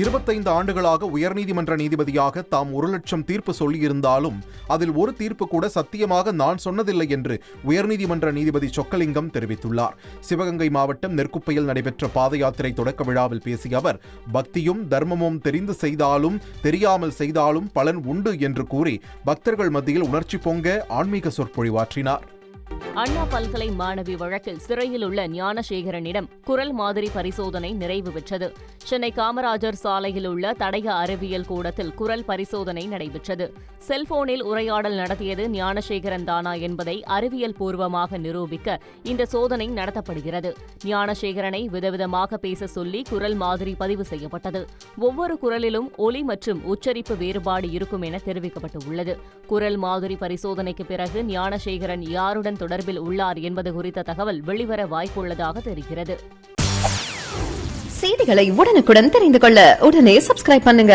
இருபத்தைந்து ஆண்டுகளாக உயர்நீதிமன்ற நீதிபதியாக தாம் ஒரு லட்சம் தீர்ப்பு சொல்லியிருந்தாலும் அதில் ஒரு தீர்ப்பு கூட சத்தியமாக நான் சொன்னதில்லை என்று உயர்நீதிமன்ற நீதிபதி சொக்கலிங்கம் தெரிவித்துள்ளார். சிவகங்கை மாவட்டம் நெற்குப்பையில் நடைபெற்ற பாத யாத்திரை தொடக்க விழாவில் பேசிய அவர் பக்தியும் தர்மமும் தெரிந்து செய்தாலும் தெரியாமல் செய்தாலும் பலன் உண்டு என்று கூறி பக்தர்கள் மத்தியில் உணர்ச்சி பொங்க ஆன்மீக சொற்பொழிவாற்றினார். அண்ணா பல்கலை மாணவி வழக்கில் சிறையில் உள்ள ஞானசேகரனிடம் குரல் மாதிரி பரிசோதனை நிறைவு பெற்றது. சென்னை காமராஜர் சாலையில் உள்ள தடய அறிவியல் கூடத்தில் குரல் பரிசோதனை நடைபெற்றது. செல்போனில் உரையாடல் நடத்தியது ஞானசேகரன் தானா என்பதை அறிவியல் பூர்வமாக நிரூபிக்க இந்த சோதனை நடத்தப்படுகிறது. ஞானசேகரனை விதவிதமாக பேச சொல்லி குரல் மாதிரி பதிவு செய்யப்பட்டது. ஒவ்வொரு குரலிலும் ஒலி மற்றும் உச்சரிப்பு வேறுபாடு இருக்கும் என தெரிவிக்கப்பட்டுள்ளது. குரல் மாதிரி பரிசோதனைக்கு பிறகு ஞானசேகரன் யாருடன் தொடர்பில் உள்ளார் என்பது குறித்த தகவல் வெளிவர வாய்ப்புள்ளதாக தெரிகிறது. செய்திகளை உடனுக்குடன் தெரிந்து கொள்ள உடனே சப்ஸ்கிரைப் பண்ணுங்க.